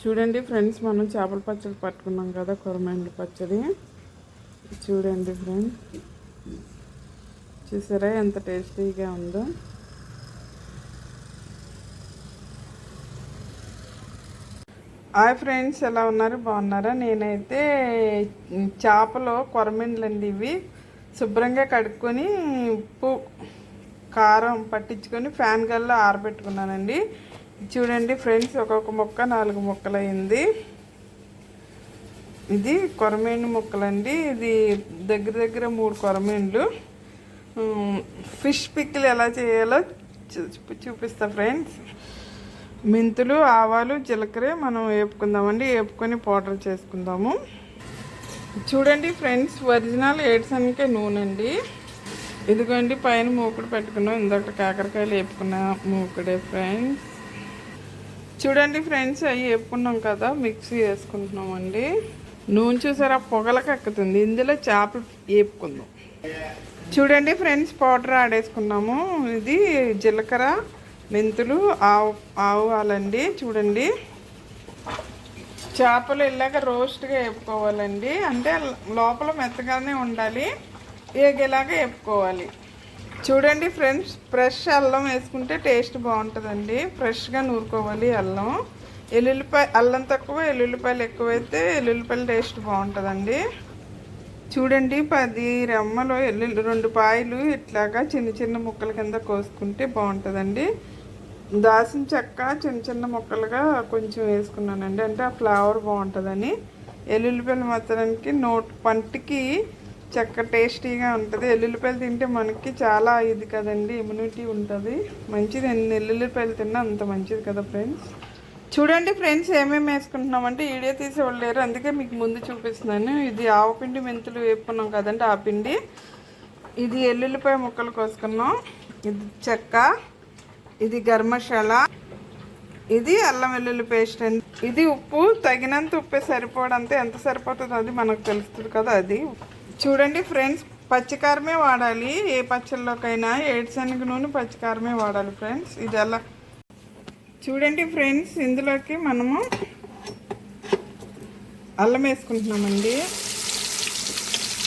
చూడండి ఫ్రెండ్స్ మనం చేపల పచ్చడి పట్టుకున్నాం కదా కొరమేండ్ల పచ్చడి. చూడండి ఫ్రెండ్స్. చూసారా ఎంత టేస్టీగా ఉందో? హాయ్ ఫ్రెండ్స్ ఎలా ఉన్నారు? బాగున్నారా? నేనైతే చేపలు కొరమెండ్లండి ఇవి. శుభ్రంగా కడుక్కొని ఉప్పు కారం పట్టించుకొని ఫ్యాన్ గల్లో ఆరబెట్టుకున్నానండి. చూడండి ఫ్రెండ్స్ ఒక్కొక్క మొక్క నాలుగు మొక్కలు అయింది ఇది కొరమేండు ముక్కలండి. ఇది దగ్గర దగ్గర మూడు కొరమేండ్లు ఫిష్ పిక్లు ఎలా చేయాలో చూ- చూపిస్తా ఫ్రెండ్స్. మెంతులు ఆవాలు జీలకర్ర మనం వేపుకుందామండి. వేపుకొని పౌడర్ చేసుకుందాము. చూడండి ఫ్రెండ్స్ ఒరిజినల్ ఏడ్సన్కే నూనె అండి ఇదిగోండి పైన మూకుడు పెట్టుకున్నాం. ఇందాక కాకరకాయలు వేపుకున్న మూకుడే ఫ్రెండ్స్. చూడండి ఫ్రెండ్స్ అవి వేపుకున్నాం కదా మిక్సీ వేసుకుంటున్నామండి. నూనె చూసారా పొగలకు ఎక్కుతుంది. ఇందులో చేపలు వేపుకుందాం చూడండి ఫ్రెండ్స్ పౌడర్ ఆడేసుకున్నాము. ఇది జీలకర్ర మెంతులు ఆవు ఆవాలండి చూడండి. చేపలు ఇలాగ రోస్ట్గా వేపుకోవాలండి అంటే లోపల మెత్తగానే ఉండాలి. ఏగేలాగా వేపుకోవాలి చూడండి ఫ్రెండ్స్ ఫ్రెష్ అల్లం వేసుకుంటే టేస్ట్ బాగుంటుందండి. ఫ్రెష్గా నూరుకోవాలి అల్లం. ఎల్లుల్లిపాయ అల్లం తక్కువ ఎల్లుల్లిపాయలు ఎక్కువైతే ఎల్లుల్లిపాయల టేస్ట్ బాగుంటుందండి. చూడండి పది రెమ్మలు ఎల్లుల్లి రెండు పాయలు ఇట్లాగా చిన్న చిన్న ముక్కల కింద కోసుకుంటే బాగుంటుందండి. దాసిన చెక్క చిన్న చిన్న ముక్కలుగా కొంచెం వేసుకున్నానండి. అంటే ఆ ఫ్లేవర్ బాగుంటుందని. ఎల్లుల్లిపాయలు మాత్రానికి నోట్ పంటికి చెక్క టేస్టీగా ఉంటుంది. ఎల్లుల్లిపాయలు తింటే మనకి చాలా ఇది కదండి ఇమ్యూనిటీ ఉంటుంది. మంచిది ఎన్ని ఎల్లుల్లిపాయలు తిన్నా అంత మంచిది కదా ఫ్రెండ్స్ చూడండి ఫ్రెండ్స్ ఏమేమి వేసుకుంటున్నామంటే వీడియో తీసి లేరు. అందుకే మీకు ముందు చూపిస్తున్నాను. ఇది ఆవపిండి మెంతులు వేపుకున్నాం కదండి ఆ పిండి. ఇది ఎల్లుల్లిపాయ ముక్కలు కోసుకున్నాం. ఇది చెక్క. ఇది గర్మశాల ఇది అల్లం వెల్లుల్లి పేస్ట్ అండి. ఇది ఉప్పు తగినంత ఉప్పే సరిపోవడంతో ఎంత సరిపోతుందో అది మనకు తెలుస్తుంది కదా అది. చూడండి ఫ్రెండ్స్ పచ్చికారమే వాడాలి. ఏ పచ్చళ్ళలోకైనా ఏడుశనగ నూనె పచ్చికారమే వాడాలి ఫ్రెండ్స్. ఇది అలా చూడండి ఫ్రెండ్స్ ఇందులోకి మనము అల్లం వేసుకుంటున్నామండి.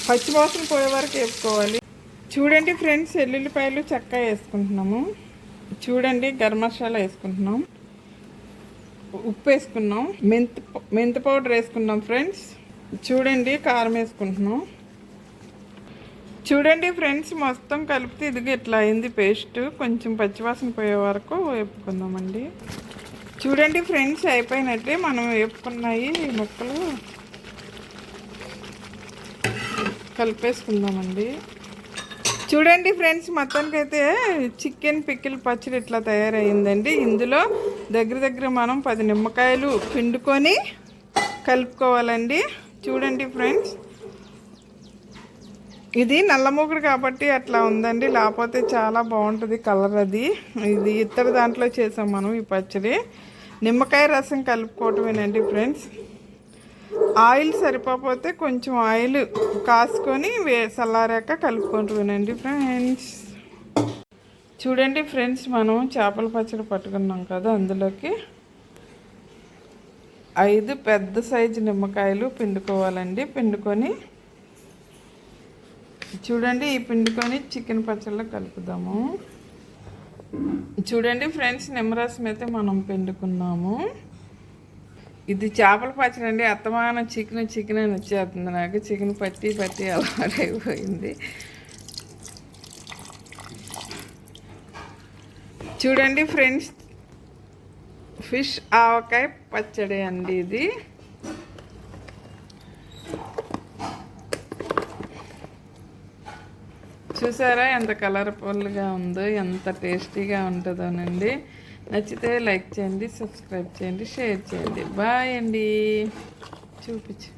పచ్చివాసన పోయే వరకు వేసుకోవాలి. చూడండి ఫ్రెండ్స్ ఎల్లుల్లిపాయలు చెక్క వేసుకుంటున్నాము. చూడండి గరం మసాలా వేసుకుంటున్నాం. ఉప్పు వేసుకున్నాం. మెంత్ మెంత్ పౌడర్ వేసుకున్నాం ఫ్రెండ్స్. చూడండి కారం వేసుకుంటున్నాం. చూడండి ఫ్రెండ్స్ మొత్తం కలిపితే ఇదిగో ఇట్లా అయింది పేస్ట్. కొంచెం పచ్చివాసన పోయే వరకు వేపుకుందామండి. చూడండి ఫ్రెండ్స్ అయిపోయినట్టే మనం వేపుకున్నాయి ముక్కలు. కలిపేసుకుందామండి. చూడండి ఫ్రెండ్స్ మొత్తానికైతే చికెన్ పిక్కిల్ పచ్చడి ఇట్లా తయారైందండి. ఇందులో దగ్గర దగ్గర మనం పది నిమ్మకాయలు పిండుకొని కలుపుకోవాలండి. చూడండి ఫ్రెండ్స్. ఇది నల్లమూకుడు కాబట్టి అట్లా ఉందండి. లేకపోతే చాలా బాగుంటుంది కలర్ అది. ఇది ఇతర దాంట్లో చేసాం మనం ఈ పచ్చడి. నిమ్మకాయ రసం కలుపుకోవటమేనండి ఫ్రెండ్స్. ఆయిల్ సరిపోతే కొంచెం ఆయిల్ కాసుకొని వే చల్లారాక కలుపుకుంటున్నానండి ఫ్రెండ్స్. చూడండి ఫ్రెండ్స్ మనం చేపల పచ్చడి పట్టుకున్నాం కదా అందులోకి. ఐదు పెద్ద సైజు నిమ్మకాయలు పిండుకోవాలండి. పిండుకొని చూడండి ఈ పిండుకొని చికెన్ పచ్చళ్ళలో కలుపుదాము. చూడండి ఫ్రెండ్స్ నిమ్మరసం అయితే మనం పిండుకున్నాము. ఇది చేపల పచ్చడి అండి. అత్తమానం చికెన్ చికెన్ అని వచ్చేస్తుంది నాకు. చికెన్ పట్టి పట్టి అలవాటైపోయింది చూడండి ఫ్రెండ్స్ ఫిష్ ఆవకాయ పచ్చడి అండి ఇది. చూసారా ఎంత కలర్ఫుల్గా ఉందో ఎంత టేస్టీగా ఉంటుందోనండి. నచ్చితే లైక్ చేయండి సబ్స్క్రైబ్ చేయండి షేర్ చేయండి. బాయ్ అండి. చూపించు.